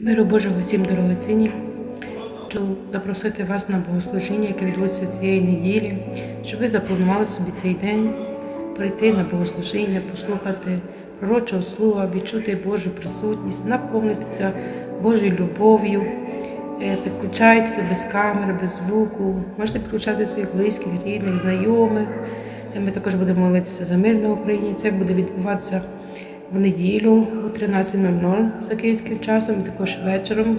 Миру Божого всім дорогоцінні. Хочу запросити вас на богослужіння, яке відбудеться цієї неділі, щоб ви запланували собі цей день, прийти на богослужіння, послухати пророчого слова, відчути Божу присутність, наповнитися Божою любов'ю. Е, Підключайтеся без камери, без звуку. Можете підключати своїх близьких, рідних, знайомих. Е, Ми також будемо молитися за мир на Україні. Це буде відбуватися в неділю о 13.00 за київським часом, і також вечором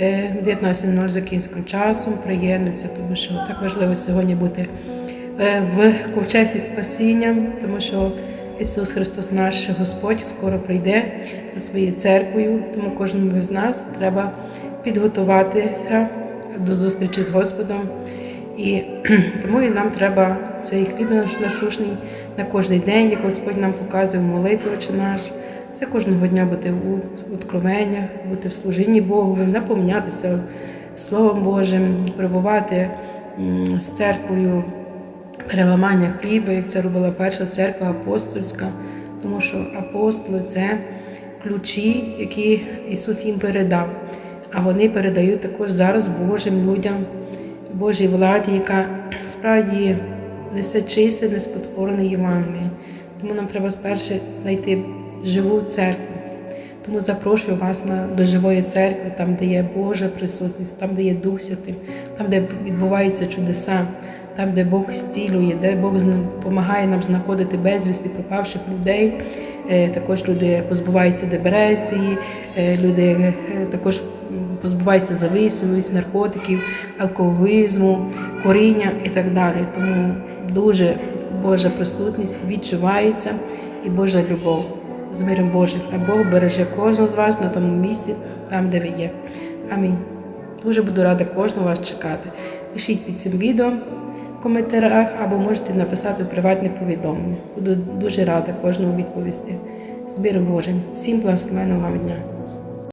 е, 19.00 за київським часом. Приєднуйтеся, тому що так важливо сьогодні бути е, в ковчесі спасіння, тому що Ісус Христос, наш Господь, скоро прийде за своєю церквою, тому кожному з нас треба підготуватися до зустрічі з Господом. І тому і нам треба цей хліб наш насушний на кожний день, як Господь нам показує в молитві наш. Це кожного дня бути у откровеннях, бути в служінні Богу, наповнятися Словом Божим, перебувати з церквою, переламання хліба, як це робила перша церква апостольська, тому що апостоли це ключі, які Ісус їм передав. А вони передають також зараз Божим людям, Божій владі, яка справді несе чисте, неспотворене Євангеліє. Тому нам треба спершу знайти живу церкву. Тому запрошую вас на, до живої церкви, там, де є Божа присутність, там, де є Дух Святий, там, де відбуваються чудеса, там, де Бог зцілює, де Бог допомагає нам знаходити безвісти пропавших людей. Е, Також люди позбуваються депресії, е, люди е, також м, позбуваються зависимості, наркотиків, алкоголізму, коріння і так далі. Тому дуже Божа присутність відчувається і Божа любов з миром Божим. А Бог береже кожного з вас на тому місці, там, де ви є. Амінь. Дуже буду рада кожного вас чекати. Пишіть під цим відео в коментарях або можете написати приватне повідомлення. Буду дуже рада кожному відповісти. З миром Божим. Всім благословенного вам дня.